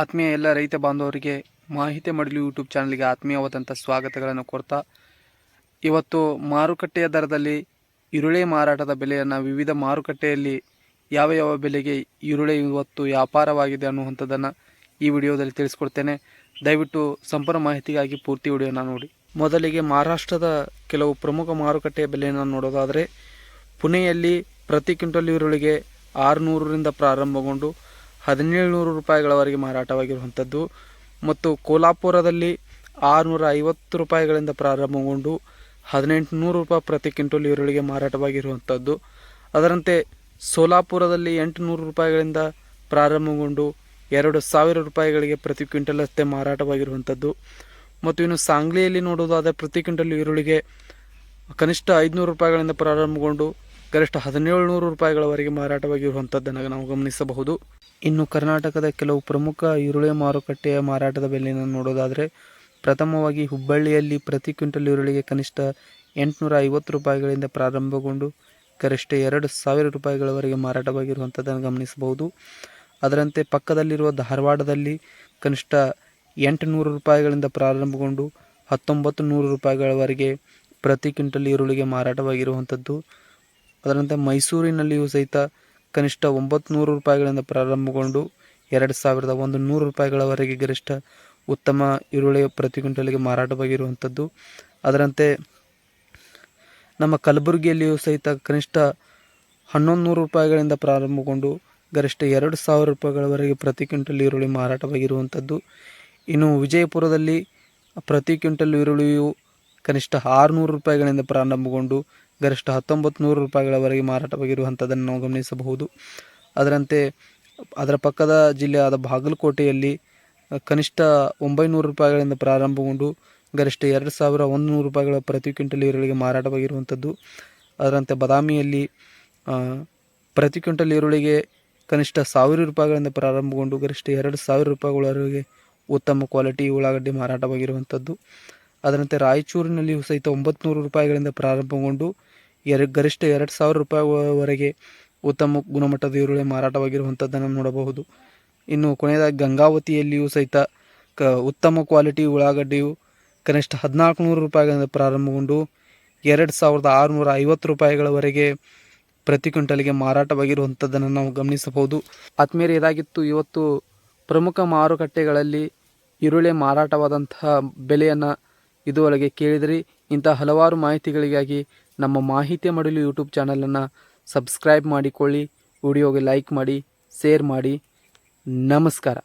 ಆತ್ಮೀಯ ಎಲ್ಲ ರೈತ ಬಾಂಧವರಿಗೆ ಮಾಹಿತಿ ಮಾಡಲು ಯೂಟ್ಯೂಬ್ ಚಾನಲ್ಗೆ ಆತ್ಮೀಯವಾದಂಥ ಸ್ವಾಗತಗಳನ್ನು ಕೊಡ್ತಾ, ಇವತ್ತು ಮಾರುಕಟ್ಟೆಯ ದರದಲ್ಲಿ ಈರುಳ್ಳಿ ಮಾರಾಟದ ಬೆಲೆಯನ್ನು ವಿವಿಧ ಮಾರುಕಟ್ಟೆಯಲ್ಲಿ ಯಾವ ಯಾವ ಬೆಲೆಗೆ ಈರುಳ್ಳಿ ಇವತ್ತು ವ್ಯಾಪಾರವಾಗಿದೆ ಅನ್ನುವಂಥದ್ದನ್ನು ಈ ವಿಡಿಯೋದಲ್ಲಿ ತಿಳಿಸ್ಕೊಡ್ತೇನೆ. ದಯವಿಟ್ಟು ಸಂಪೂರ್ಣ ಮಾಹಿತಿಗಾಗಿ ಪೂರ್ತಿ ವಿಡಿಯೋನ ನೋಡಿ. ಮೊದಲಿಗೆ ಮಹಾರಾಷ್ಟ್ರದ ಕೆಲವು ಪ್ರಮುಖ ಮಾರುಕಟ್ಟೆಯ ಬೆಲೆಯನ್ನು ನೋಡೋದಾದರೆ, ಪುಣೆಯಲ್ಲಿ ಪ್ರತಿ ಕ್ವಿಂಟಲ್ ಈರುಳ್ಳಿಗೆ ಆರುನೂರರಿಂದ ಪ್ರಾರಂಭಗೊಂಡು ಹದಿನೇಳು ರೂಪಾಯಿಗಳವರೆಗೆ ಮಾರಾಟವಾಗಿರುವಂಥದ್ದು. ಮತ್ತು ಕೋಲ್ಹಾಪುರದಲ್ಲಿ ಆರುನೂರ ಐವತ್ತು ರೂಪಾಯಿಗಳಿಂದ ಪ್ರಾರಂಭಗೊಂಡು ಹದಿನೆಂಟು ನೂರು ರೂಪಾಯಿ ಪ್ರತಿ ಕ್ವಿಂಟಲ್ ಈರುಳ್ಳಿಗೆ ಮಾರಾಟವಾಗಿರುವಂಥದ್ದು. ಅದರಂತೆ ಸೋಲಾಪುರದಲ್ಲಿ ಎಂಟುನೂರು ರೂಪಾಯಿಗಳಿಂದ ಪ್ರಾರಂಭಗೊಂಡು ಎರಡು ಸಾವಿರ ರೂಪಾಯಿಗಳಿಗೆ ಪ್ರತಿ ಕ್ವಿಂಟಲ್ ಅಷ್ಟೇ ಮಾರಾಟವಾಗಿರುವಂಥದ್ದು. ಮತ್ತು ಇನ್ನು ಸಾಂಗ್ಲಿಯಲ್ಲಿ ನೋಡೋದಾದರೆ ಪ್ರತಿ ಕ್ವಿಂಟಲ್ ಈರುಳ್ಳಿಗೆ ಕನಿಷ್ಠ ಐದುನೂರು ರೂಪಾಯಿಗಳಿಂದ ಪ್ರಾರಂಭಗೊಂಡು ಗರಿಷ್ಠ ಹದಿನೇಳು ನೂರು ರೂಪಾಯಿಗಳವರೆಗೆ ಮಾರಾಟವಾಗಿರುವಂಥದ್ದನ್ನು ನಾವು ಗಮನಿಸಬಹುದು. ಇನ್ನು ಕರ್ನಾಟಕದ ಕೆಲವು ಪ್ರಮುಖ ಈರುಳ್ಳಿ ಮಾರುಕಟ್ಟೆಯ ಮಾರಾಟದ ಬೆಲೆಯನ್ನು ನೋಡೋದಾದರೆ, ಪ್ರಥಮವಾಗಿ ಹುಬ್ಬಳ್ಳಿಯಲ್ಲಿ ಪ್ರತಿ ಕ್ವಿಂಟಲ್ ಈರುಳ್ಳಿಗೆ ಕನಿಷ್ಠ ಎಂಟುನೂರ ಐವತ್ತು ರೂಪಾಯಿಗಳಿಂದ ಪ್ರಾರಂಭಗೊಂಡು, ಗರಿಷ್ಠ ಎರಡು ಸಾವಿರ ರೂಪಾಯಿಗಳವರೆಗೆ ಮಾರಾಟವಾಗಿರುವಂಥದ್ದನ್ನು ಗಮನಿಸಬಹುದು. ಅದರಂತೆ ಪಕ್ಕದಲ್ಲಿರುವ ಧಾರವಾಡದಲ್ಲಿ ಕನಿಷ್ಠ ಎಂಟುನೂರು ರೂಪಾಯಿಗಳಿಂದ ಪ್ರಾರಂಭಗೊಂಡು, ಹತ್ತೊಂಬತ್ತು ನೂರು ರೂಪಾಯಿಗಳವರೆಗೆ ಪ್ರತಿ ಕ್ವಿಂಟಲ್ ಈರುಳ್ಳಿಗೆ ಮಾರಾಟವಾಗಿರುವಂಥದ್ದು ಅದರಂತೆ ಮೈಸೂರಿನಲ್ಲಿಯೂ ಸಹಿತ ಕನಿಷ್ಠ ಒಂಬತ್ತು ನೂರು ರೂಪಾಯಿಗಳಿಂದ ಪ್ರಾರಂಭಗೊಂಡು ಎರಡು ಸಾವಿರದ ಒಂದು ನೂರು ರೂಪಾಯಿಗಳವರೆಗೆ ಗರಿಷ್ಠ ಉತ್ತಮ ಈರುಳ್ಳಿ ಪ್ರತಿ ಕ್ವಿಂಟಲ್ಗೆ ಮಾರಾಟವಾಗಿರುವಂಥದ್ದು. ಅದರಂತೆ ನಮ್ಮ ಕಲಬುರಗಿಯಲ್ಲಿಯೂ ಸಹಿತ ಕನಿಷ್ಠ ಹನ್ನೊಂದು ನೂರು ರೂಪಾಯಿಗಳಿಂದ ಪ್ರಾರಂಭಗೊಂಡು ಗರಿಷ್ಠ ಎರಡು ಸಾವಿರ ರೂಪಾಯಿಗಳವರೆಗೆ ಪ್ರತಿ ಕ್ವಿಂಟಲ್ ಈರುಳ್ಳಿ ಮಾರಾಟವಾಗಿರುವಂಥದ್ದು. ಇನ್ನು ವಿಜಯಪುರದಲ್ಲಿ ಪ್ರತಿ ಕ್ವಿಂಟಲ್ ಈರುಳ್ಳಿಯು ಕನಿಷ್ಠ ಆರುನೂರು ರೂಪಾಯಿಗಳಿಂದ ಪ್ರಾರಂಭಗೊಂಡು ಗರಿಷ್ಠ ಹತ್ತೊಂಬತ್ತು ನೂರು ರೂಪಾಯಿಗಳವರೆಗೆ ಮಾರಾಟವಾಗಿರುವಂಥದ್ದನ್ನು ನಾವು ಗಮನಿಸಬಹುದು. ಅದರಂತೆ ಅದರ ಪಕ್ಕದ ಜಿಲ್ಲೆಯಾದ ಬಾಗಲಕೋಟೆಯಲ್ಲಿ ಕನಿಷ್ಠ ಒಂಬೈನೂರು ರೂಪಾಯಿಗಳಿಂದ ಪ್ರಾರಂಭಗೊಂಡು ಗರಿಷ್ಠ ಎರಡು ಸಾವಿರ ಒಂದು ನೂರು ರೂಪಾಯಿಗಳ ಪ್ರತಿ ಕ್ವಿಂಟಲ್ ಈರುಳ್ಳಿಗೆ ಮಾರಾಟವಾಗಿರುವಂಥದ್ದು. ಅದರಂತೆ ಬದಾಮಿಯಲ್ಲಿ ಪ್ರತಿ ಕ್ವಿಂಟಲ್ ಈರುಳ್ಳಿಗೆ ಕನಿಷ್ಠ ಸಾವಿರ ರೂಪಾಯಿಗಳಿಂದ ಪ್ರಾರಂಭಗೊಂಡು ಗರಿಷ್ಠ ಎರಡು ಸಾವಿರ ರೂಪಾಯಿಗಳವರೆಗೆ ಉತ್ತಮ ಕ್ವಾಲಿಟಿ ಉಳ್ಳಾಗಡ್ಡೆ ಮಾರಾಟವಾಗಿರುವಂಥದ್ದು. ಅದರಂತೆ ರಾಯಚೂರಿನಲ್ಲಿಯೂ ಸಹಿತ ಒಂಬತ್ತು ರೂಪಾಯಿಗಳಿಂದ ಪ್ರಾರಂಭಗೊಂಡು ಎರಡು, ಗರಿಷ್ಠ ಎರಡು ಸಾವಿರ ರೂಪಾಯಿವರೆಗೆ ಉತ್ತಮ ಗುಣಮಟ್ಟದ ಈರುಳ್ಳಿ ಮಾರಾಟವಾಗಿರುವಂಥದ್ದನ್ನು ನೋಡಬಹುದು. ಇನ್ನು ಕೊನೆಯದಾಗಿ ಗಂಗಾವತಿಯಲ್ಲಿಯೂ ಸಹಿತ ಕ, ಉತ್ತಮ ಕ್ವಾಲಿಟಿ ಉಳ್ಳಾಗಡ್ಡೆಯು ಕನಿಷ್ಠ ಹದಿನಾಲ್ಕು ನೂರು ರೂಪಾಯಿಗಳಿಂದ ಪ್ರಾರಂಭಗೊಂಡು ಎರಡು ಸಾವಿರದ ಆರುನೂರ ಐವತ್ತು ರೂಪಾಯಿಗಳವರೆಗೆ ಪ್ರತಿ ಕ್ವಿಂಟಲ್ಗೆ ಮಾರಾಟವಾಗಿರುವಂಥದ್ದನ್ನು ನಾವು ಗಮನಿಸಬಹುದು. ಆತ್ಮೇಲೆ ಇದಾಗಿತ್ತು ಇವತ್ತು ಪ್ರಮುಖ ಮಾರುಕಟ್ಟೆಗಳಲ್ಲಿ ಈರುಳ್ಳಿ ಮಾರಾಟವಾದಂತಹ ಬೆಲೆಯನ್ನು ಇದುವರೆಗೆ ಕೇಳಿದಿರಿ ಇಂಥ ಹಲವಾರು ಮಾಹಿತಿಗಳಿಗಾಗಿ ನಮ್ಮ ಮಾಹಿತಿ ಮಡಲು ಯೂಟ್ಯೂಬ್ ಚಾನಲನ್ನು ಸಬ್ಸ್ಕ್ರೈಬ್ ಮಾಡಿಕೊಳ್ಳಿ, ವಿಡಿಯೋಗೆ ಲೈಕ್ ಮಾಡಿ, ಶೇರ್ ಮಾಡಿ. ನಮಸ್ಕಾರ.